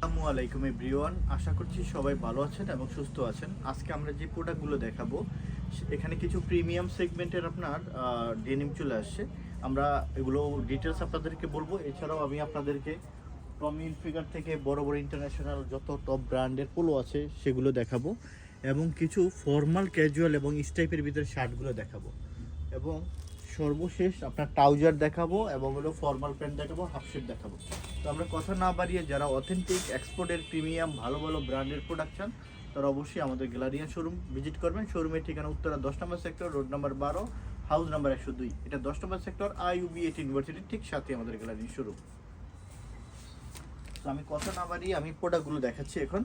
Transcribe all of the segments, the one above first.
আসসালামু আলাইকুম এভরিওয়ান। আশা করছি সবাই ভালো আছেন এবং সুস্থ আছেন। আজকে আমরা যে প্রোডাক্টগুলো দেখাবো এখানে কিছু প্রিমিয়াম সেগমেন্টের আপনার ডেনিম চলে আসছে। আমরা এগুলো ডিটেলস আপনাদেরকে বলব। এছাড়াও আমি আপনাদেরকে টমিল ফিগার থেকে বড় বড় ইন্টারন্যাশনাল যত টপ ব্র্যান্ডের পোলো আছে, সেগুলো দেখাবো এবং কিছু ফর্মাল ক্যাজুয়াল এবং স্টাইপের ভিতরে শার্টগুলো দেখাবো। এবং সর্বশেষ আপনার ট্রাউজার দেখাবো এবং হলো ফর্মাল প্যান্ট দেখাবো, হাফ শার্ট দেখাবো। তো আমরা কথা না বাড়িয়ে যারা অথেন্টিক এক্সপোর্টের প্রিমিয়াম ভালো ভালো ব্র্যান্ডের প্রোডাকশন তারা অবশ্যই আমাদের গ্যালারিয়ান শোরুম ভিজিট করবেন। শোরুমের ঠিকানা উত্তরা দশ নম্বর সেক্টর রোড নাম্বার বারো হাউস নাম্বার একশো দুই। এটা দশ নম্বর সেক্টর আইউবি এইট ইউনিভার্সিটির ঠিক সাথে আমাদের গ্যালারিয়ান শোরুম তো আমি কথা না বাড়িয়ে আমি প্রোডাক্টগুলো দেখাচ্ছি এখন।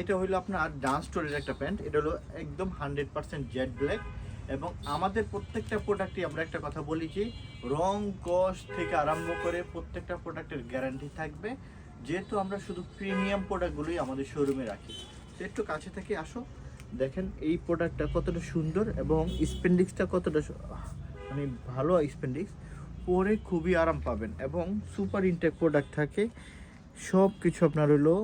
এটা হলো আপনার ডান্স স্টোরের একটা প্যান্ট এটা হলো একদম হান্ড্রেড পার্সেন্ট জেড ব্ল্যাক এবং আমাদের প্রত্যেকটা প্রোডাক্টই আমরা একটা কথা বলি যে রং কস থেকে আরম্ভ করে প্রত্যেকটা প্রোডাক্টের গ্যারান্টি থাকবে। যেহেতু আমরা শুধু প্রিমিয়াম প্রোডাক্টগুলোই আমাদের শোরুমে রাখি। তো একটু কাছে থেকে আসো। দেখেন এই প্রোডাক্টটা কতটা সুন্দর এবং স্পেন্ডিক্সটা কতটা মানে ভালো স্পেন্ডিক্স পরে খুবই আরাম পাবেন এবং সুপার ইনটেক প্রোডাক্ট থাকে। সব কিছু আপনার হলো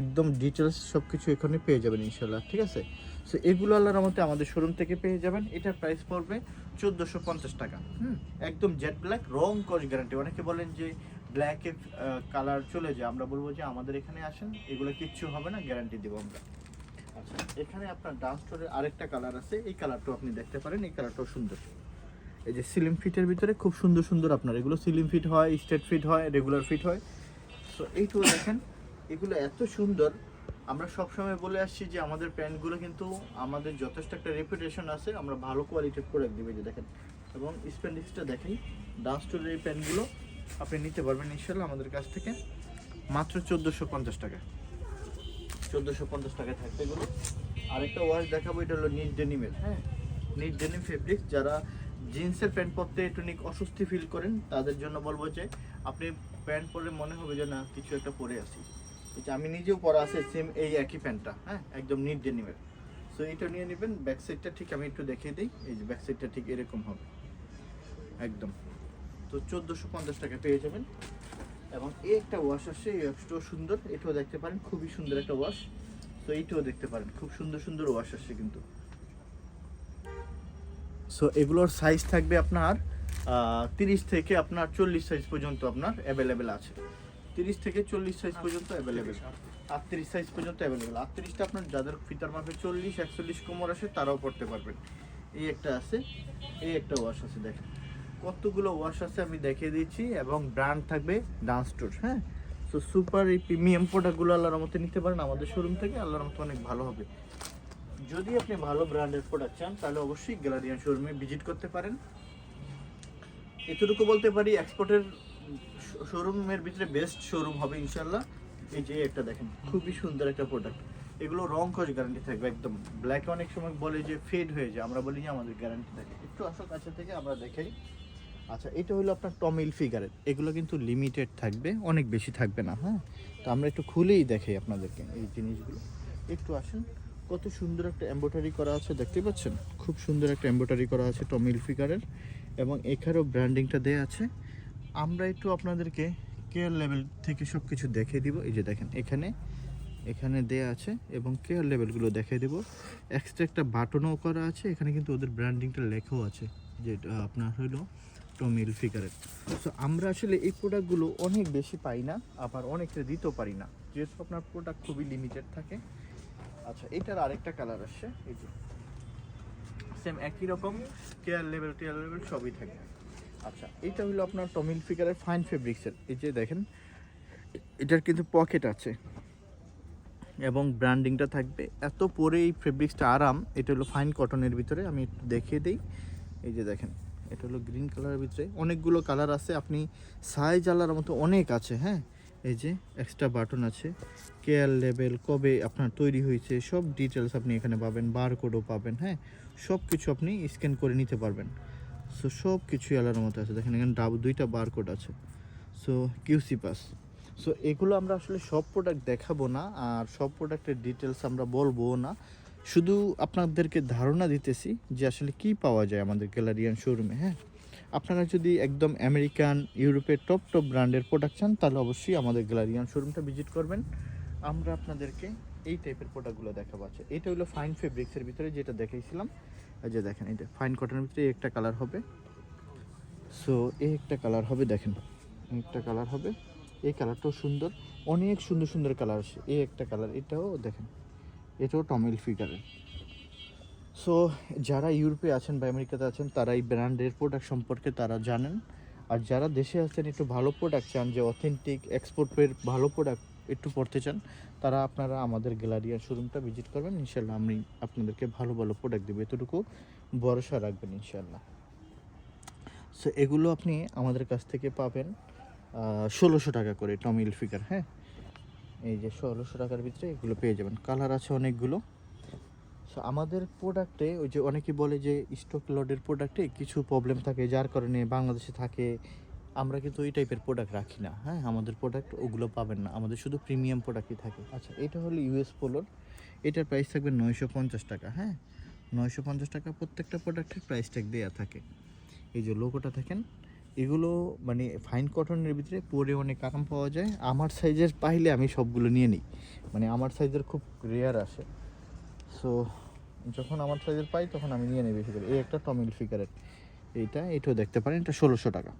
একদম ডিটেলস সব কিছু এখানে পেয়ে যাবেন ইনশাল্লাহ ঠিক আছে? সো এগুলো আল্লাহর মতে আমাদের শোরুম থেকে পেয়ে যাবেন। এটার প্রাইস পড়বে চোদ্দোশো পঞ্চাশ টাকা। হুম, একদম জেট ব্ল্যাক রং কস গ্যারান্টি অনেকে বলেন যে ব্ল্যাকে কালার চলে যায়। আমরা বলব যে আমাদের এখানে আসেন, এগুলো কিচ্ছু হবে না গ্যারান্টি দেবো আমরা। আচ্ছা এখানে আপনার ডান্স আরেকটা কালার আছে। এই কালারটাও আপনি দেখতে পারেন, এই কালারটাও সুন্দর। এই যে সিলিম ফিটের ভিতরে খুব সুন্দর সুন্দর আপনার, এগুলো সিলিম ফিট হয় স্টেট ফিট হয় রেগুলার ফিট হয়। সো এইটুকু দেখেন, এগুলো এত সুন্দর। আমরা সবসময় বলে আসছি যে আমাদের প্যান্টগুলো কিন্তু আমাদের যথেষ্ট একটা রেপুটেশন আছে, আমরা ভালো কোয়ালিটির প্রোডাক্ট দিবে যে দেখেন। এবং স্পেন্ডিক্সটা দেখেন ডাস্টোরের এই প্যান্টগুলো আপনি নিতে পারবেন ইনশাল্লাহ আমাদের কাছ থেকে। মাত্র চোদ্দোশো পঞ্চাশ টাকা। চোদ্দোশো পঞ্চাশ টাকায় থাকবে এগুলো। আরেকটা ওয়াশ দেখাবো, এটা হলো নিট ডেনিমের হ্যাঁ? নিট ডেনিম ফেব্রিক্স যারা জিন্সের প্যান্ট পরতে একটু অস্বস্তি ফিল করেন, তাদের জন্য বলব যে, আপনি প্যান্ট পরলে মনে হবে যে না, কিছু একটা পরে আসি আমি নিজেও পরা আছে সেম এই একই প্যান্টটা হ্যাঁ? একদম নিট ডেনিমের সো এটা নিয়ে নেবেন ব্যাক সাইডটা ঠিক আমি একটু দেখিয়ে দিই, এই যে ব্যাক সাইডটা ঠিক এরকম হবে। একদম। তো চোদ্দোশো পঞ্চাশ টাকা পেয়ে যাবেন। এবং এই একটা ওয়াশ আসছে, এই ওয়াশটাও সুন্দর, এটাও দেখতে পারেন, খুবই সুন্দর একটা ওয়াশ তো এইটাও দেখতে পারেন, খুব সুন্দর সুন্দর ওয়াশ আসছে কিন্তু। সো এগুলোর সাইজ থাকবে আপনার তিরিশ থেকে আপনার চল্লিশ সাইজ পর্যন্ত আপনার অ্যাভেলেবেল আছে। তিরিশ থেকে চল্লিশ সাইজ পর্যন্ত অ্যাভেলেবেল আটত্রিশ সাইজ পর্যন্ত অ্যাভেলেবেল আটত্রিশটা আপনার যাদের ফিতার মাপে চল্লিশ একচল্লিশ কোমর আসে তারাও পড়তে পারবেন। এই একটা আছে এই একটা ওয়াশ আছে দেখেন। কতগুলো ওয়াশ আছে আমি দেখিয়ে দিচ্ছি এবং ব্র্যান্ড থাকবে ডান্স টুর হ্যাঁ? সো সুপার এই প্রিমিয়াম প্রোডাক্টগুলো আল্লাহর মতো নিতে পারেন আমাদের শোরুম থেকে আল্লাহর মতো অনেক ভালো হবে। যদি আপনি ভালো ব্র্যান্ডের প্রোডাক্ট চান তাহলে অবশ্যই গ্যালারিয়ান শোরুমে ভিজিট করতে পারেন। এতটুকু বলতে পারি এক্সপোর্টের শোরুমের ভিতরে বেস্ট শোরুম হবে ইনশাল্লাহ এই যে একটা দেখেন, খুবই সুন্দর একটা প্রোডাক্ট এগুলো রং খোঁজ গ্যারান্টি থাকবে, একদম। ব্ল্যাক অনেক সময় বলে যে ফেড হয়ে যায়, আমরা বলি যে আমাদের গ্যারান্টি থাকে। একটু আসো কাছে থেকে আমরা দেখাই। আচ্ছা এটা হলো আপনার টমিল ফিগারের এগুলো কিন্তু লিমিটেড থাকবে, অনেক বেশি থাকবে না হ্যাঁ? তো আমরা একটু খুলেই দেখাই আপনাদেরকে এই জিনিসগুলো। একটু আসুন, কত সুন্দর একটা এম্ব্রয়ডারি করা আছে, দেখতে পাচ্ছেন? খুব সুন্দর একটা এম্ব্রয়ডারি করা আছে টমিল ফিগারের এবং এখানেও ব্র্যান্ডিংটা দেয়া আছে। আমরা একটু আপনাদেরকে কেয়ার লেভেল থেকে সব কিছু দেখিয়ে দিব। এই যে দেখেন, এখানে এখানে দেয়া আছে এবং কেয়ার লেভেলগুলো দেখিয়ে দেবো। এক্সট্রা একটা বাটনও করা আছে, এখানে কিন্তু ওদের ব্র্যান্ডিংটা লেখাও আছে যেটা আপনার হলো টমিল ফিগারের সো আমরা আসলে এই প্রোডাক্টগুলো অনেক বেশি পাই না, আবার অনেকটা দিতেও পারি না। যেহেতু আপনার প্রোডাক্ট খুবই লিমিটেড থাকে। আচ্ছা এটার আরেকটা কালার আসছে, এই যে। সেম একই রকম কেয়ার লেভেল টেয়ার লেভেল সবই থাকে। আচ্ছা এটা হলো আপনার টমিল ফিগারের ফাইন ফেব্রিক্সের এই যে দেখেন, এটার কিন্তু পকেট আছে। এবং ব্র্যান্ডিংটা থাকবে। এত পরে এই ফেব্রিক্সটা আরাম, এটা হলো ফাইন কটনের ভিতরে, আমি একটু দেখিয়ে দিই। এই যে দেখেন, এটা হলো গ্রিন কালারের ভিতরে। অনেকগুলো কালার আছে, আপনি সাইজ আলার মতো অনেক আছে হ্যাঁ? এই যে এক্সট্রা বাটন আছে। কেয়ার লেভেল কবে আপনার তৈরি হয়েছে, সব ডিটেলস আপনি এখানে পাবেন বারকোডও পাবেন হ্যাঁ? সব কিছু আপনি স্ক্যান করে নিতে পারবেন। সো সব কিছুই আলার মতো আছে। দেখেন এখানে ডাব দুইটা বারকোড আছে। সো কিউসি পাস সো এগুলো আমরা আসলে সব প্রোডাক্ট দেখাবো না, আর সব প্রোডাক্টের ডিটেলস আমরা বলব না। শুধু আপনাদেরকে ধারণা দিতেছি যে আসলে কি পাওয়া যায় আমাদের গ্যালারিয়ান শোরুমে হ্যাঁ? আপনারা যদি একদম আমেরিকান ইউরোপের টপ টপ ব্র্যান্ডের প্রোডাক্ট চান, তাহলে অবশ্যই আমাদের গ্যালারিয়ান শোরুমটা ভিজিট করবেন। আমরা আপনাদেরকে এই টাইপের প্রোডাক্টগুলো দেখাবো। আচ্ছা এটা হলো ফাইন ফেব্রিক্সের ভিতরে যেটা দেখাইছিলাম। এই যে দেখেন এটা ফাইন কটনের ভিতরে একটা কালার হবে। সো এই একটা কালার হবে, দেখেন একটা কালার হবে। এই কালারটাও সুন্দর, অনেক সুন্দর সুন্দর কালার আছে এই একটা কালার এটাও দেখেন, এটাও টমিল ফিগারের সো যারা ইউরোপে আছেন বা আমেরিকাতে আছেন, তারা এই ব্র্যান্ডের প্রোডাক্ট সম্পর্কে তারা জানেন। আর যারা দেশে আছেন, একটু ভালো প্রোডাক্ট চান, যে অথেন্টিক এক্সপোর্টের ভালো প্রোডাক্ট একটু পড়তে চান, তারা আপনারা আমাদের গ্যালারিয়ার শোরুমটা ভিজিট করবেন। ইনশাল্লাহ আমি আপনাদেরকে ভালো ভালো প্রোডাক্ট দেবো। এতটুকু ভরসা রাখবেন ইনশাল্লাহ সো এগুলো আপনি আমাদের কাছ থেকে পাবেন ষোলোশো টাকা করে টমিল ফিগার হ্যাঁ? এই যে ষোলোশো টাকার ভিতরে এগুলো পেয়ে যাবেন। কালার আছে অনেকগুলো। সো আমাদের প্রোডাক্টে ওই যে অনেকে বলে যে স্টক লডের প্রোডাক্টে কিছু প্রবলেম থাকে, যার কারণে বাংলাদেশে থাকে আমরা কিন্তু ওই টাইপের প্রোডাক্ট রাখি না। হ্যাঁ আমাদের প্রোডাক্ট ওগুলো পাবেন না। আমাদের শুধু প্রিমিয়াম প্রোডাক্টই থাকে। আচ্ছা এটা হলো ইউএস পোলোর এটার প্রাইস থাকবে নয়শো পঞ্চাশ টাকা হ্যাঁ? নয়শো পঞ্চাশ টাকা প্রত্যেকটা প্রোডাক্টের প্রাইস ট্যাগ দেওয়া থাকে। এই যে লোগোটা দেখেন, এগুলো মানে ফাইন কটনের ভিতরে পরে অনেক আরাম পাওয়া যায়। আমার সাইজের পাইলে আমি সবগুলো নিয়ে নিই। মানে আমার সাইজের খুব রেয়ার আসে। সো যখন আমার সাইজের পাই তখন আমি নিয়ে নিই বেশি করে এই একটা টমিল ফিগারের এইটা, এটাও দেখতে পারেন, এটা ষোলোশো টাকা।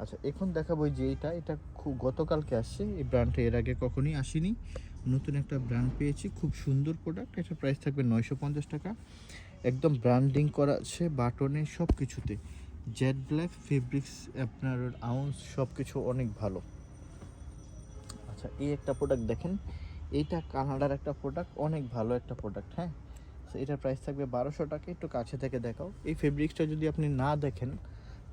আচ্ছা এখন দেখাবো যে এইটা এটা খুব গতকালকে আসছে, এই ব্র্যান্ডটা এর আগে কখনই আসেনি। নতুন একটা ব্র্যান্ড পেয়েছি, খুব সুন্দর প্রোডাক্ট এটা প্রাইস থাকবে নয়শো পঞ্চাশ টাকা। একদম ব্র্যান্ডিং করা আছে বাটনে সব কিছুতে জেড ব্ল্যাক ফেব্রিক্স আপনার আউন্স সব কিছু অনেক ভালো। আচ্ছা এই একটা প্রোডাক্ট দেখেন, এইটা কানাডার একটা প্রোডাক্ট অনেক ভালো একটা প্রোডাক্ট হ্যাঁ? এটার প্রাইস থাকবে বারোশো টাকা, একটু কাছে থেকে দেখাও। এই ফেব্রিক্সটা যদি আপনি না দেখেন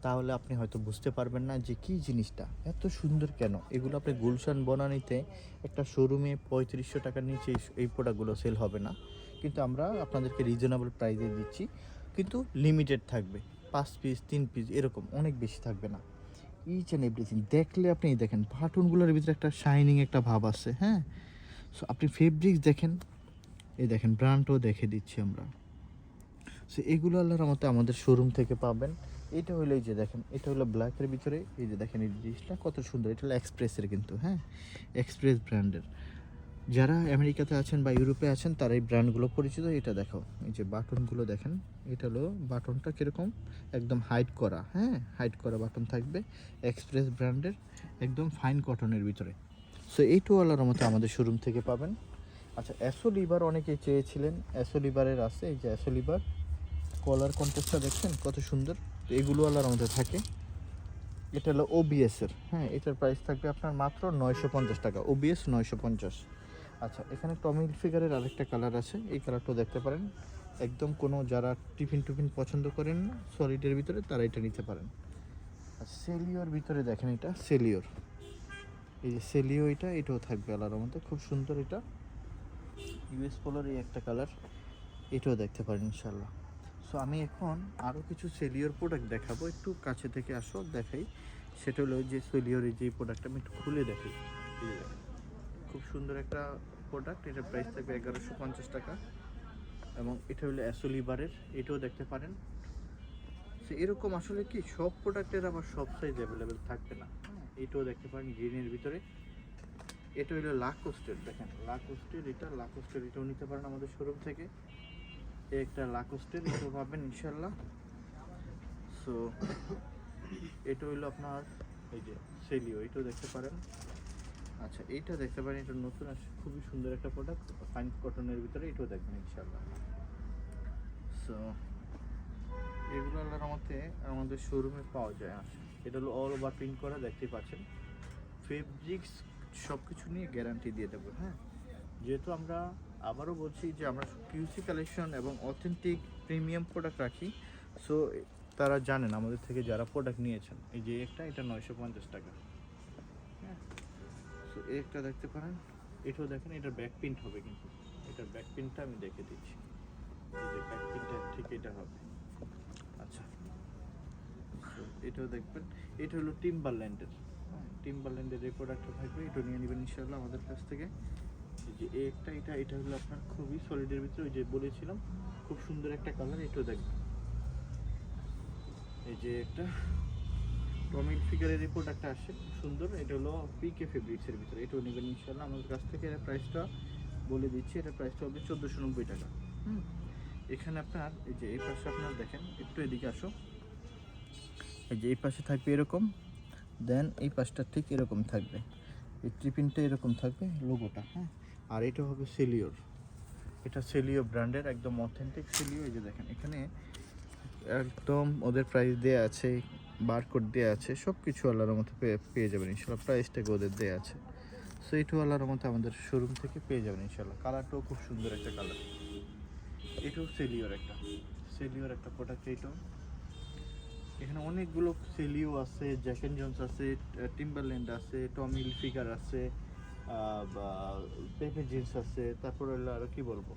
তাহলে আপনি হয়তো বুঝতে পারবেন না যে কী জিনিসটা, এত সুন্দর কেন? এগুলো আপনি গুলশান বনানিতে একটা শোরুমে পঁয়ত্রিশশো টাকার নিচে এই- প্রোডাক্টগুলো সেল হবে না। কিন্তু আমরা আপনাদেরকে রিজনেবল প্রাইসে দিচ্ছি। কিন্তু লিমিটেড থাকবে। পাঁচ পিস তিন পিস এরকম অনেক বেশি থাকবে না। ইচ অ্যান্ড এভরিথিং দেখলে আপনি দেখেন বাটনগুলোর ভিতরে একটা শাইনিং একটা ভাব আছে হ্যাঁ? সো আপনি ফেব্রিক্স দেখেন। এই দেখেন ব্র্যান্ডও দেখে দিচ্ছি আমরা। সো এগুলো আল্লাহর মতে আমাদের শোরুম থেকে পাবেন। এটা হলো এই যে দেখেন, এটা হলো ব্ল্যাকের ভিতরে, এই যে দেখেন এই জিনিসটা কত সুন্দর, এটা হলো এক্সপ্রেসের কিন্তু হ্যাঁ? এক্সপ্রেস ব্র্যান্ডের যারা আমেরিকাতে আছেন বা ইউরোপে আছেন, তারা এই ব্র্যান্ডগুলো পরিচিত, এটা দেখো এই যে বাটনগুলো দেখেন, এটা হলো বাটনটা কীরকম? একদম হাইট করা হ্যাঁ? হাইট করা বাটন থাকবে এক্সপ্রেস ব্র্যান্ডের একদম ফাইন কটনের ভিতরে। সো এইটু আল্লাহর মতো আমাদের শোরুম থেকে পাবেন। আচ্ছা অ্যাসো লিভার অনেকেই চেয়েছিলেন অ্যাসো লিভারের আছে, এই যে অ্যাসো লিভার কলার কন্টেস্টটা দেখছেন, কত সুন্দর। তো এগুলো আল্লাহর মধ্যে থাকে। এটা হলো ওবিএস এর হ্যাঁ এটার প্রাইস থাকবে আপনার মাত্র নয়শো পঞ্চাশ টাকা। ওবিএস নয়শো পঞ্চাশ। আচ্ছা এখানে টমিল ফিগারের আরেকটা কালার আছে। এই কালারটাও দেখতে পারেন। একদম কোনো যারা টিফিন টিফিন পছন্দ করেন সলিডের ভিতরে, তারা এটা নিতে পারেন। আর সেলিওর ভিতরে দেখেন এটা, সেলিওর। এই যে সেলিও এটা, এটাও থাকবে আলার মধ্যে খুব সুন্দর এটা। ইউএস পোলোর এই একটা কালার এটাও দেখতে পারেন ইনশাল্লাহ সো আমি এখন আরও কিছু সেলিওর প্রোডাক্ট দেখাবো। একটু কাছে থেকে আসো, দেখাই। সেটা হলো যে সেলিওর এই যে প্রোডাক্টটা আমি একটু খুলে দেখাই। খুব সুন্দর একটা প্রোডাক্ট এটার প্রাইস থাকবে এগারোশো পঞ্চাশ টাকা। এবং এটা হলো অ্যাসোলিবারের এটাও দেখতে পারেন। সে এরকম আসলে কি, সব প্রোডাক্টের আবার সব সাইজ অ্যাভেলেবেল থাকবে না। এটাও দেখতে পারেন গ্রিনের ভিতরে। এটা হলো লাকোস্টের দেখেন। লাকোস্টের এটা লাকোস্টের এটাও নিতে পারেন আমাদের শোরুম থেকে। একটা লাকোস্টের এটাও পাবেন ইনশাল্লাহ সো এটা হইল আপনার, এই যে সেলিও এটাও দেখতে পারেন। আচ্ছা এইটা দেখতে পারেন, এটা নতুন আসছে খুবই সুন্দর একটা প্রোডাক্ট ফাইন কটনের ভিতরে, এটাও দেখবেন ইনশাল্লাহ সো এগুলো মতে আমাদের শোরুমে পাওয়া যায়। আসে এটা হলো অল ওভার প্রিন্ট করা, দেখতেই পাচ্ছেন। ফেব্রিক্স সব কিছু নিয়ে গ্যারান্টি দিয়ে দেবো হ্যাঁ? যেহেতু আমরা আবারও বলছি যে আমরা কিউসি কালেকশন এবং অথেন্টিক প্রিমিয়াম প্রোডাক্ট রাখি। সো তারা জানেন আমাদের থেকে যারা প্রোডাক্ট নিয়েছেন। এই যে একটা, এটা নয়শো পঞ্চাশ টাকা। হ্যাঁ? সো একটা দেখতে পারেন। এটাও দেখেন, এটার ব্যাক প্রিন্ট হবে কিন্তু। এটার ব্যাক প্রিন্টটা আমি দেখে দিচ্ছি। এই ঠিক এটা হবে। আচ্ছা। এটাও দেখবেন। এটা হলো টিম্বারল্যান্ডের টিম্বারল্যান্ডের এই প্রোডাক্টটা থাকবে, এটা নিয়ে নেবেন ইনশাল্লাহ আমাদের কাছ থেকে। যে এই একটা এটা এটা হলো আপনার খুবই সলিডের ভিতরে ওই যে বলেছিলাম খুব সুন্দর একটা কালার এটাও দেখবেন। এই যে একটা টমিল ফিগারের রিপোর্ট একটা আসছে খুব সুন্দর এটা হলো পিকে ফেব্রিক্সের ভিতরে এটাও নেবেন ইনশাল্লাহ আমাদের কাছ থেকে এর প্রাইসটা বলে দিচ্ছি এটা প্রাইসটা হবে চোদ্দোশো নব্বই টাকা। হুম। এখানে আপনার এই যে এই পাশে আপনার দেখেন একটু এদিকে আসো। এই যে এই পাশে থাকবে এরকম দেন এই পাশটা ঠিক এরকম থাকবে। এই ট্রিপিনটা এরকম থাকবে লোগোটা হ্যাঁ? আর এটা হবে সেলিওর। এটা সেলিও ব্র্যান্ডের, একদম অথেন্টিক সেলিও। এই যে দেখেন, এখানে একদম ওদের প্রাইস দেওয়া আছে বারকোড দেওয়া আছে সব কিছু আল্লাহর মতো পেয়ে যাবেন ইনশাল্লাহ। প্রাইসটাকে ওদের দেওয়া আছে। সো এইটাও আল্লাহর মতো আমাদের শোরুম থেকে পেয়ে যাবেন ইনশাল্লাহ। কালারটাও খুব সুন্দর একটা কালার এটাও সেলিওর একটা সেলিওর একটা প্রোডাক্ট এইটাও এখানে অনেকগুলো সেলিও আছে জ্যাকেন জন্স আছে টিম্বারল্যান্ড আছে টমি ফিগার আছে। পেপে জিন্স আছে, তারপর হলো আর কি বলব?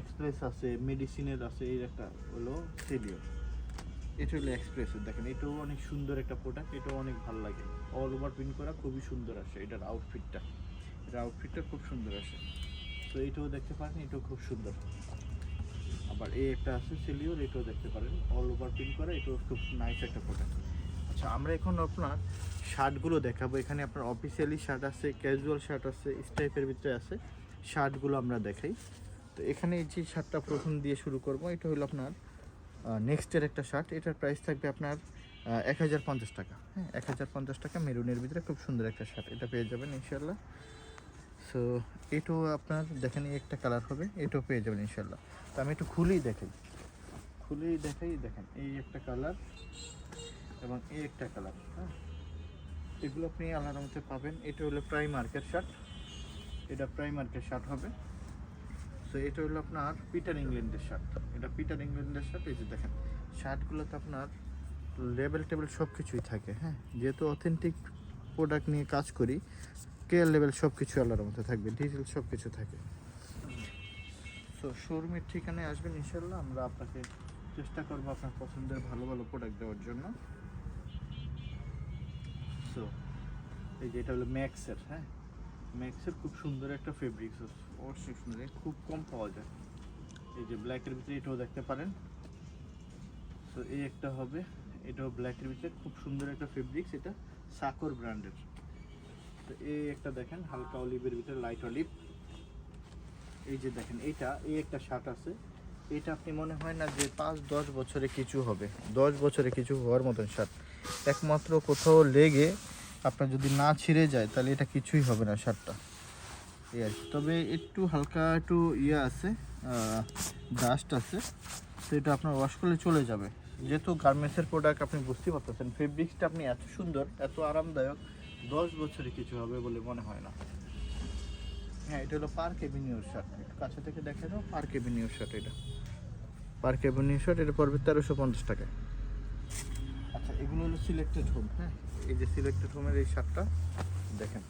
এক্সপ্রেস আছে মেডিসিনের আছে, এই একটা হলো সেলিও এটা হলো এক্সপ্রেসের দেখেন, এটাও অনেক সুন্দর একটা প্রোডাক্ট এটাও অনেক ভালো লাগে। অল ওভার প্রিন্ট করা খুবই সুন্দর আসে, এটার আউটফিটটা এটার আউটফিটটা খুব সুন্দর আসে। তো এটাও দেখতে পারেন, এটাও খুব সুন্দর। আবার এই একটা আছে সেলিওর এটাও দেখতে পারেন। অল ওভার প্রিন্ট করা, এটাও খুব নাইস একটা প্রোডাক্ট আচ্ছা আমরা এখন আপনার শার্টগুলো দেখাবো। এখানে আপনার অফিসিয়ালি শার্ট আছে ক্যাজুয়াল শার্ট আছে, স্টাইপের ভিতরে আছে। শার্টগুলো আমরা দেখাই। তো এখানে যে শার্টটা প্রথম দিয়ে শুরু করব, এটা হলো আপনার নেক্সটের একটা শার্ট। এটার প্রাইস থাকবে আপনার এক হাজার পঞ্চাশ টাকা। হ্যাঁ এক হাজার পঞ্চাশ টাকা মেরুনের ভিতরে খুব সুন্দর একটা শার্ট। এটা পেয়ে যাবেন ইনশাল্লাহ সো এটাও আপনার, দেখেন একটা কালার হবে, এটাও পেয়ে যাবেন ইনশাল্লাহ তো আমি একটু খুলেই দেখাই। খুলেই দেখাই, দেখেন, এই একটা কালার এবং এই একটা কালার হ্যাঁ? এগুলো আপনি আলাদা পাবেন। এটা হলো প্রাই মার্কেট শার্ট এটা প্রাই মার্কেট শার্ট হবে। সো এটা হলো আপনার পিটার ইংল্যান্ডের শার্ট এটা পিটার ইংল্যান্ডের শার্ট এই যে দেখেন। শার্টগুলোতে আপনার লেবেল টেবেল সব কিছুই থাকে হ্যাঁ? যেহেতু অথেন্টিক প্রোডাক্ট নিয়ে কাজ করি কেয়ার লেভেল সব কিছু আলাদার মধ্যে থাকবে ডিটেল সব কিছু থাকে। তো শোরুমের ঠিকানায় আসবেন ইনশাল্লাহ আমরা আপনাকে চেষ্টা করব আপনার পছন্দের ভালো ভালো প্রোডাক্ট দেওয়ার জন্য। সো এই যে এটা হলো ম্যাক্সের হ্যাঁ? ম্যাক্সের খুব সুন্দর একটা ফেব্রিক্স অবশ্যই সুন্দর। খুব কম পাওয়া যায়। এই যে ব্ল্যাকের ভিতরে এটাও দেখতে পারেন। সো এই একটা হবে। এটাও ব্ল্যাকের ভিতরে খুব সুন্দর একটা ফেব্রিক্স এটা সাকর ব্র্যান্ডের। তো এই একটা দেখেন, হালকা অলিভের ভিতরে লাইট অলিভ এই যে দেখেন এইটা এই একটা শার্ট আছে। এটা আপনি মনে হয় না যে পাঁচ দশ বছরে কিছু হবে। দশ বছরে কিছু হওয়ার মতন শার্ট একমাত্র কোথাও লেগে আপনার যদি না ছিঁড়ে যায়, তাহলে এটা কিছুই হবে না শার্টটা এই আর তবে একটু হালকা একটু ইয়ে আছে ডাস্ট আছে, তো এটা আপনার ওয়াশ করলে চলে যাবে। যেহেতু গার্মেন্টসের প্রোডাক্ট আপনি বুঝতে পারতেছেন ফেব্রিক্সটা আপনি এত সুন্দর, এত আরামদায়ক, দশ বছরে কিছু হবে বলে মনে হয় না। হ্যাঁ এটা হলো পার্ক এভিনিউর শার্ট একটু কাছে থেকে দেখে দাও পার্ক এভিনিউর শার্ট এটা। পার্ক এভিনিউ শার্ট এটা পড়বে তেরোশো পঞ্চাশ টাকায়। আচ্ছা এগুলো হলো সিলেক্টেড হোম হ্যাঁ? এই যে সিলেক্টেড হোমের এই শার্টটা, দেখেন।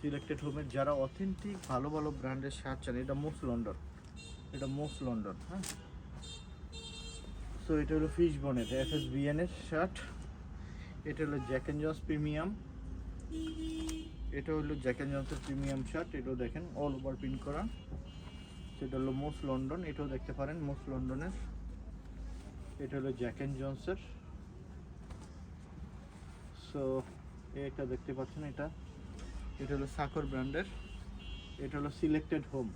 সিলেক্টেড হোমের যারা অথেন্টিক ভালো ভালো ব্র্যান্ডের শার্ট চান, এটা মোস্ট লন্ডন এটা মোস্ট লন্ডন হ্যাঁ? সো এটা হলো ফিশ বনের এফ এস বিএন এর শার্ট। এটা হলো জ্যাক জন্স প্রিমিয়াম এটা হলো জ্যাক অ্যান্ড জন্সের প্রিমিয়াম শার্ট, এটাও দেখেন অল ওভার প্রিন্ট করা। সেটা হলো মোস্ট লন্ডন এটাও দেখতে পারেন মোস্ট লন্ডনের এটা হলো জ্যাক অ্যান্ড জন্সের সো এটা দেখতে পাচ্ছেন এটা। এটা হলো সাকর ব্র্যান্ডের। এটা হলো সিলেক্টেড হোম।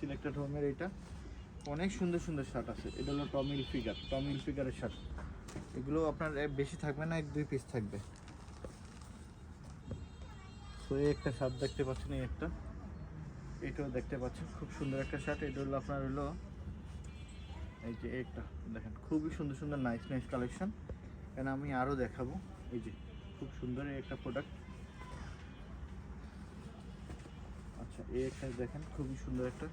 সিলেক্টেড হোমের এটা। অনেক সুন্দর সুন্দর শার্ট আছে। এটা হলো টমিল ফিগার টমিল ফিগারের শার্ট। এগুলো আপনার বেশি থাকবে না, এক, দুই পিস থাকবে। তো এই একটা শার্ট দেখতে পাচ্ছেন, এই একটা। এটাও দেখতে পাচ্ছেন, খুব সুন্দর একটা শার্ট। এটা হলো আপনার হলো, এই যে একটা দেখেন, খুবই সুন্দর সুন্দর নাইস নাইস কালেকশন এখানে আমি আরও দেখাবো। এই যে খুব সুন্দর একটা প্রোডাক্ট আচ্ছা এই একটা দেখেন, খুবই সুন্দর একটা।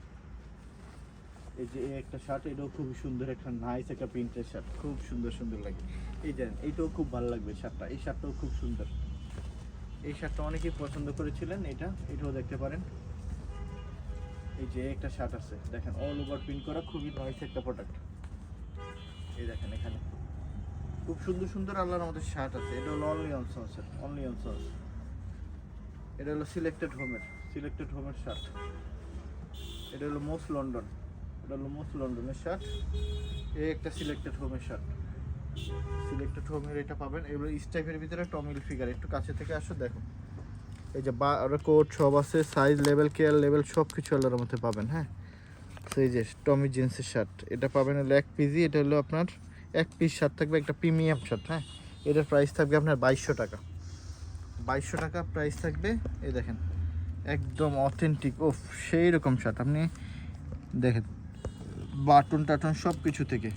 এই যে এই একটা শার্ট এটাও খুবই সুন্দর একটা নাইস একটা প্রিন্টের শার্ট খুব সুন্দর সুন্দর লাগে। এই দেন এইটাও খুব ভালো লাগবে শার্টটা এই শার্টটাও খুব সুন্দর। এই শার্টটা অনেকেই পছন্দ করেছিলেন, এটা, এটাও দেখতে পারেন। এই যে একটা শার্ট আছে, দেখেন অল ওভার প্রিন্ট করা, খুবই নাইস একটা প্রোডাক্ট এই দেখেন এখানে। খুব সুন্দর সুন্দর আল্লাহর আমাদের শার্ট আছে। এটা হলো অনলি অন সন্সের অনলি অন সন্স এটা হলো সিলেক্টেড হোমের সিলেক্টেড হোমের শার্ট এটা হলো মোস্ট লন্ডন এটা হলো মোস্ট লন্ডনের শার্ট এই একটা সিলেক্টেড হোমের শার্ট সিলেক্টেড হোমের এটা পাবেন। এগুলো স্টাইপের ভিতরে টমিল ফিগার একটু কাছে থেকে আসো, দেখো। এই যে বা কোট সব আছে সাইজ লেভেল কেয়ার লেভেল সব কিছু আল্লাহর মধ্যে পাবেন হ্যাঁ? এই যে টমি জিন্সের শার্ট এটা পাবেন হলো এক পিজি এটা হলো আপনার এক পিস শার্ট থাকবে, একটা প্রিমিয়াম শার্ট হ্যাঁ? এটার প্রাইস থাকবে আপনার বাইশশো টাকা। বাইশশো টাকা প্রাইস থাকবে, এই দেখেন, একদম অথেন্টিক ও সেই রকম শার্ট। আপনি দেখেন, বাটন টাটন সব কিছু থেকে।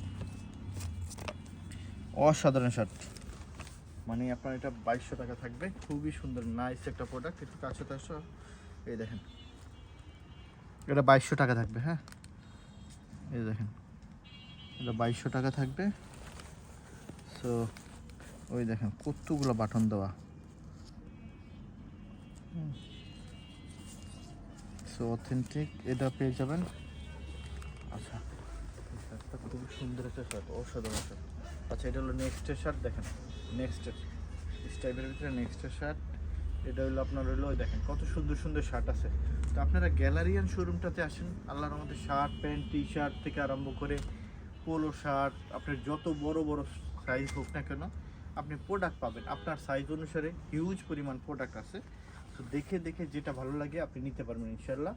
অসাধারণ শার্ট। মানে আপনার এটা বাইশশো টাকা থাকবে, খুবই সুন্দর নাইস একটা প্রোডাক্ট একটু কাছে তো এই দেখেন, এটা বাইশশো টাকা থাকবে হ্যাঁ? এই দেখেন। এটা বাইশশো টাকা থাকবে। সো ওই দেখেন, কতগুলো বাটন দেওয়া। সো অথেন্টিক এটা পেয়ে যাবেন। আচ্ছা শার্টটা খুব সুন্দর একটা শার্ট, অসাধারণ শার্ট। আচ্ছা এটা হলো নেক্সটের শার্ট, দেখেন নেক্সটের স্টাইপের ভিতরে নেক্সটের শার্ট। এটা হলো আপনার হলো, ওই দেখেন, কত সুন্দর সুন্দর শার্ট আছে। তো আপনারা গ্যালারিয়ান শোরুমটাতে আসেন, আল্লাহর আমাদের শার্ট, প্যান্ট টি শার্ট থেকে আরম্ভ করে পোলো শার্ট আপনার যত বড় বড় সাইজ হোক না কেন, আপনি প্রোডাক্ট পাবেন। আপনার সাইজ অনুসারে হিউজ পরিমাণ প্রোডাক্ট আছে। তো দেখে দেখে যেটা ভালো লাগে আপনি নিতে পারবেন ইনশাল্লাহ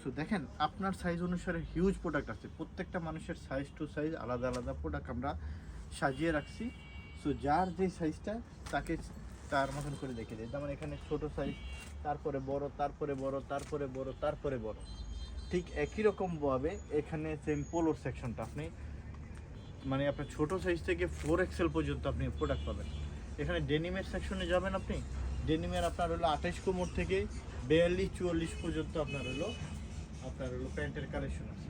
সো দেখেন, আপনার সাইজ অনুসারে হিউজ প্রোডাক্ট আছে। প্রত্যেকটা মানুষের সাইজ টু সাইজ আলাদা আলাদা প্রোডাক্ট আমরা সাজিয়ে রাখছি। সো যার যে সাইজটা তাকে তার মতন করে দেখে দিই যেমন এখানে ছোট সাইজ তারপরে বড় তারপরে বড় তারপরে বড় তারপরে বড়। ঠিক একই রকম ভাবে এখানে সেম পোলোর সেকশনটা আপনি মানে আপনার ছোট সাইজ থেকে ফোর এক্সেল পর্যন্ত আপনি প্রোডাক্ট পাবেন। এখানে ডেনিমের সেকশনে যাবেন আপনি। ডেনিমের আপনার হলো আঠাইশ কোমর থেকে বিয়াল্লিশ, চুয়াল্লিশ পর্যন্ত আপনার হলো আপনার হলো প্যান্টের কালেকশন আছে।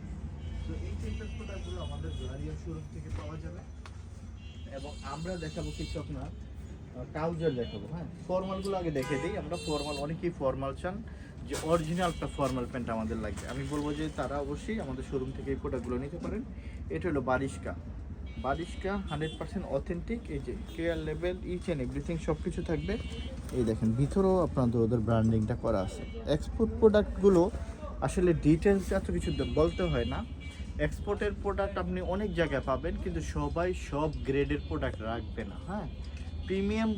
তো এই টাইপের প্রোডাক্টগুলো আমাদের শোরুম থেকে পাওয়া যাবে। এবং আমরা দেখাবো কিছু আপনার ট্রাউজার দেখাবো হ্যাঁ? ফর্মালগুলো আগে দেখে দিই। আমরা ফর্মাল অনেকেই ফর্মাল চান। যে অরিজিনাল একটা ফর্মাল প্যান্ট আমাদের লাগবে। আমি বলব যে তারা অবশ্যই আমাদের শোরুম থেকে এই প্রোডাক্টগুলো নিতে পারেন। এটা হলো Bershka Bershka hundred percent authentic এই যে কেয়ার লেভেল ইচ অ্যান্ড এভরিথিং সব কিছু থাকবে। এই দেখেন, ভিতরেও আপনাদের ওদের ব্র্যান্ডিংটা করা আছে। এক্সপোর্ট প্রোডাক্টগুলো আসলে ডিটেলস এত কিছু বলতে হয় না। এক্সপোর্টের প্রোডাক্ট আপনি অনেক জায়গায় পাবেন, কিন্তু সবাই সব গ্রেডের প্রোডাক্ট রাখবে না হ্যাঁ? প্রিমিয়াম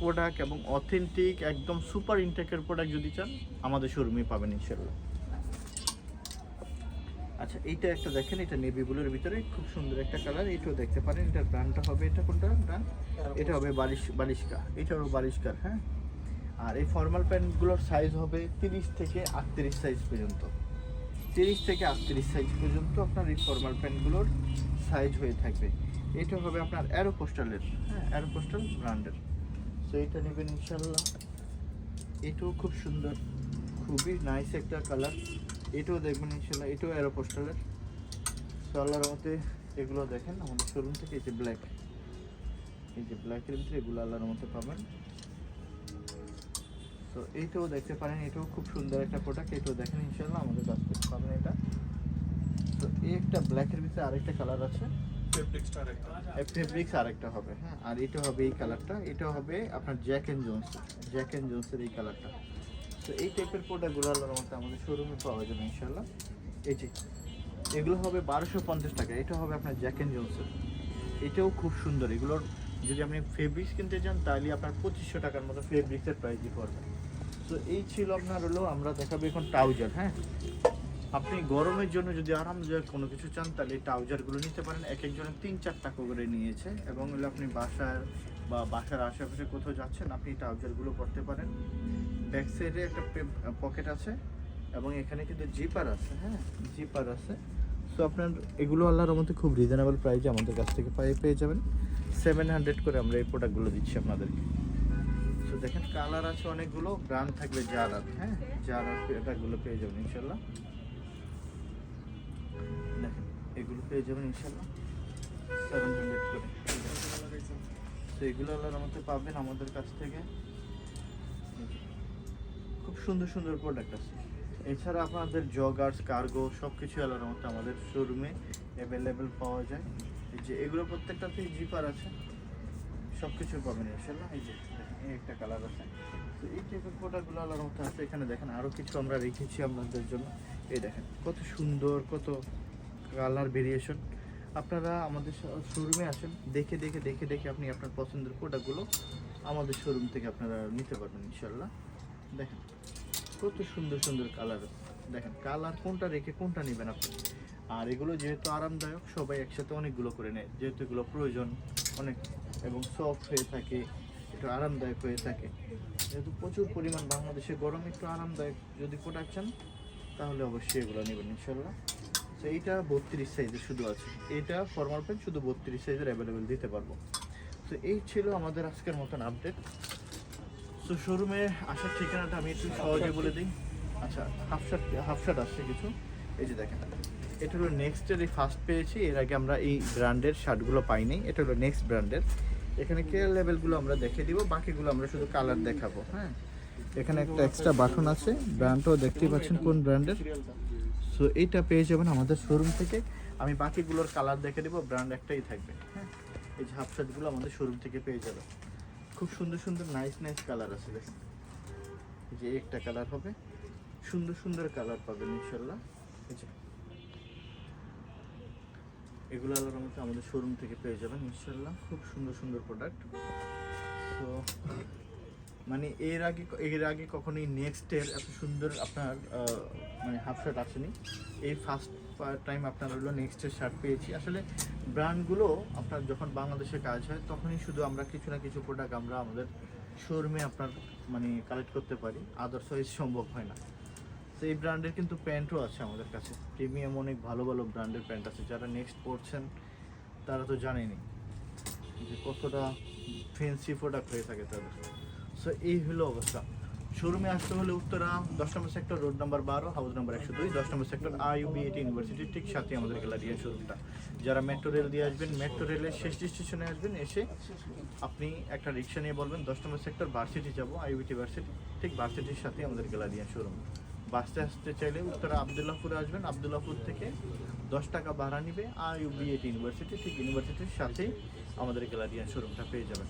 প্রোডাক্ট এবং অথেন্টিক, একদম সুপার ইনটেকের প্রোডাক্ট যদি চান, আমাদের শোরুমে পাবেন ইনশাল্লাহ আচ্ছা এইটা একটা দেখেন, এটা নেভি ব্লুর ভিতরে, খুব সুন্দর একটা কালার এটাও দেখতে পারেন এটার ব্র্যান্ডটা হবে, এটা কোনটা ব্র্যান্ড এটা হবে বালিশ বালিশকা এটা হবে বালিশকার হ্যাঁ? আর এই ফর্মাল প্যান্টগুলোর সাইজ হবে তিরিশ থেকে আটত্রিশ সাইজ পর্যন্ত। তিরিশ থেকে আটত্রিশ সাইজ পর্যন্ত আপনার এই ফর্মাল প্যান্টগুলোর সাইজ হয়ে থাকবে। এটা হবে আপনার অ্যারোপোস্টালের হ্যাঁ অ্যারোপোস্টাল ব্র্যান্ডের। তো এটা নেবেন ইনশাল্লাহ এটাও খুব সুন্দর খুবই নাইস একটা কালার এটাও দেখবেন ইনশাল্লাহ এটাও অ্যারোপোস্টালের তো আল্লাহর মতে এগুলো দেখেন আমাদের শোরুম থেকে এই যে ব্ল্যাক এই যে ব্ল্যাকের ভিতরে এগুলো আল্লাহর মতে পাবেন। তো এইটাও দেখতে পারেন এটাও খুব সুন্দর একটা প্রোডাক্ট এটাও দেখেন ইনশাল্লাহ আমাদের কাছ থেকে পাবেন এটা। তো এই একটা ব্ল্যাকের ভিতরে আরেকটা কালার আছে। ফেব্রিক্স আরেকটা হবে। হ্যাঁ। আর এটা হবে এই কালারটা এটা হবে আপনার Jack and Jones Jack and জোন্সের এই কালারটা তো এই টাইপের প্রোডাক্টগুলো মতো আমাদের শোরুমে পাওয়া যাবে ইনশাল্লাহ এই এগুলো হবে বারোশো পঞ্চাশ টাকা, এটা হবে আপনার জ্যাক এন্ড জোন্সের এটাও খুব সুন্দর, এগুলোর যদি আপনি ফেব্রিক্স কিনতে চান, তাহলে আপনার পঁচিশশো টাকার মতো ফেব্রিক্সের প্রাইসই পড়বে। তো এই ছিল আপনার হলো, আমরা দেখাবো এখন ট্রাউজার হ্যাঁ। আপনি গরমের জন্য যদি আরামদায়ক কোনো কিছু চান, তাহলে এই ট্রাউজারগুলো নিতে পারেন। এক একজনের তিন চার টাকা করে নিয়েছে এবং আপনি বাসার বা বাসার আশেপাশে কোথাও যাচ্ছেন, আপনি ট্রাউজারগুলো পরতে পারেন। ব্যাক সাইডে একটা পকেট আছে এবং এখানে কিন্তু জিপার আছে হ্যাঁ? জিপার আছে। সো আপনার এগুলো আল্লাহর মধ্যে খুব রিজনেবল প্রাইসে আমাদের কাছ থেকে পাই, পেয়ে যাবেন। সেভেন হান্ড্রেড করে আমরা এই প্রোডাক্টগুলো দিচ্ছি আপনাদেরকে। তো দেখেন কালার আছে অনেকগুলো ব্র্যান্ড থাকবে জারার হ্যাঁ? জারার এটাগুলো পেয়ে যাবেন ইনশাল্লাহ এগুলো পেয়ে যাবেন ইনশাল্লাহ সেভেন হান্ড্রেড করে। তো এগুলো আল্লাহর মধ্যে পাবেন আমাদের কাছ থেকে। খুব সুন্দর সুন্দর প্রোডাক্ট আছে। এছাড়া আপনাদের জগার্স কার্গো সব কিছু আলাদা মতো আমাদের শোরুমে অ্যাভেলেবেল পাওয়া যায়। এই যে এগুলো প্রত্যেকটাতেই জিপার আছে। সব কিছু পাবেন ইনশাল্লাহ এই যে এই একটা কালার আছে। তো এই টাইপের প্রোডাক্টগুলো আলাদা মতো আছে। এখানে দেখেন আরও কিছু আমরা রেখেছি আপনাদের জন্য। এই দেখেন, কত সুন্দর, কত কালার ভেরিয়েশন আপনারা আমাদের শোরুমে আসেন, দেখে দেখে দেখে দেখে আপনি আপনার পছন্দের প্রোডাক্টগুলো আমাদের শোরুম থেকে আপনারা নিতে পারবেন ইনশাল্লাহ দেখেন, কত সুন্দর সুন্দর কালার দেখেন কালার কোনটা রেখে কোনটা নেবেন আপনি? আর এগুলো যেহেতু আরামদায়ক, সবাই একসাথে অনেকগুলো করে নেয়। যেহেতু এগুলো প্রয়োজন অনেক এবং সফট হয়ে থাকে, একটু আরামদায়ক হয়ে থাকে। যেহেতু প্রচুর পরিমাণ বাংলাদেশে গরম, একটু আরামদায়ক যদি প্রোডাক্ট চান, তাহলে অবশ্যই এগুলো নেবেন ইনশাল্লাহ তো এইটা বত্রিশ সাইজের শুধু আছে। এটা ফর্মাল প্যান্ট শুধু বত্রিশ সাইজের অ্যাভেলেবেল দিতে পারব। তো এই ছিল আমাদের আজকের মতন আপডেট তো শোরুমে আসার ঠিকানাটা আমি একটু সহজে বলে দিই। আচ্ছা হাফ শার্ট হাফ শার্ট আসছে কিছু। এই যে দেখেন, এটা হলো নেক্সটের এই ফার্স্ট পেয়েছি। এর আগে আমরা এই ব্র্যান্ডের শার্টগুলো পাইনি এটা হলো নেক্সট ব্র্যান্ডের এখানে কেয়ার লেভেলগুলো আমরা দেখে দিব। বাকিগুলো আমরা শুধু কালার দেখাবো হ্যাঁ? এখানে একটা এক্সট্রা বাটন আছে। ব্র্যান্ডটাও দেখতেই পাচ্ছেন কোন ব্র্যান্ডের সো এইটা পেয়ে যাবেন আমাদের শোরুম থেকে। আমি বাকিগুলোর কালার দেখে দেবো ব্র্যান্ড একটাই থাকবে হ্যাঁ? এই যে হাফ শার্টগুলো আমাদের শোরুম থেকে পেয়ে যাবেন। খুব সুন্দর সুন্দর নাইস নাইস কালার আছে, দেখেন। যে একটা কালার হবে, সুন্দর সুন্দর কালার পাবেন, ইনশাল্লাহ। এই যে। এগুলো আলোর মতো আমাদের শোরুম থেকে পেয়ে যাবেন, ইনশাল্লাহ। খুব সুন্দর সুন্দর প্রোডাক্ট তো মানে এর আগে এর আগে কখনোই নেক্সটের এত সুন্দর আপনার মানে হাফ শার্ট আসেনি। এই ফার্স্ট টাইম আপনার হলো নেক্সটের শার্ট পেয়েছি। আসলে ব্র্যান্ডগুলো আপনার যখন বাংলাদেশে কাজ হয়, তখনই শুধু আমরা কিছু না কিছু প্রোডাক্ট আমরা আমাদের শোরুমে আপনার মানে কালেক্ট করতে পারি। আদার্স ওয়াইজ সম্ভব হয় না। তো এই ব্র্যান্ডের কিন্তু প্যান্টও আছে আমাদের কাছে। প্রিমিয়াম অনেক ভালো ভালো ব্র্যান্ডের প্যান্ট আছে। যারা নেক্সট পড়ছেন তারা তো জানেনি যে কতটা ফেন্সি প্রোডাক্ট হয়ে থাকে তাদের। সো এই হলো অবস্থা। শোরুমে আসতে হলে উত্তরা দশ নম্বর সেক্টর, রোড নাম্বার বারো, হাউস নাম্বার একশো দুই, দশ নম্বর সেক্টর আইউবি এটি ইউনিভার্সিটির ঠিক সাথে আমাদের গ্যালারিয়া শোরুমটা যারা মেট্রো রেল দিয়ে আসবেন, মেট্রো রেলের শেষ স্টেশনে আসবেন, এসে আপনি একটা রিক্সা নিয়ে বলবেন, দশ নম্বর সেক্টর, ভার্সিটি যাব আইউবিটি ভার্সিটি, ঠিক ভার্সিটির সাথে আমাদের গ্যালারিয়া শোরুম বাসে আসতে চাইলে উত্তরা আবদুল্লাহপুরে আসবেন, আবদুল্লাহপুর থেকে দশ টাকা ভাড়া নিবে আইউবি এটি ইউনিভার্সিটি, ঠিক ইউনিভার্সিটির সাথেই আমাদের গ্যালারিয়ান শোরুমটা পেয়ে যাবেন।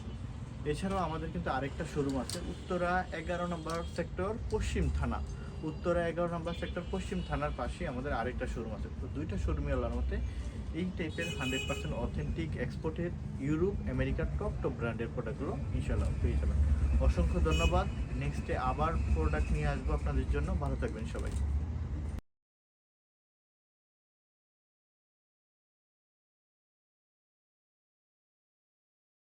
এছাড়াও আমাদের কিন্তু আরেকটা শোরুম আছে, উত্তরা এগারো নম্বর সেক্টর পশ্চিম থানা। উত্তরা এগারো নম্বর সেক্টর পশ্চিম থানার পাশে আমাদের আরেকটা শোরুম আছে। তো দুইটা শোরুমে আল্লাহর মতে এই টাইপের hundred percent authentic exported Europe আমেরিকার টপ টপ ব্র্যান্ডের প্রোডাক্টগুলো ইনশাল্লাহ পেয়ে যাবেন। অসংখ্য ধন্যবাদ। নেক্সটে আবার প্রোডাক্ট নিয়ে আসব আপনাদের জন্য। ভালো থাকবেন সবাই।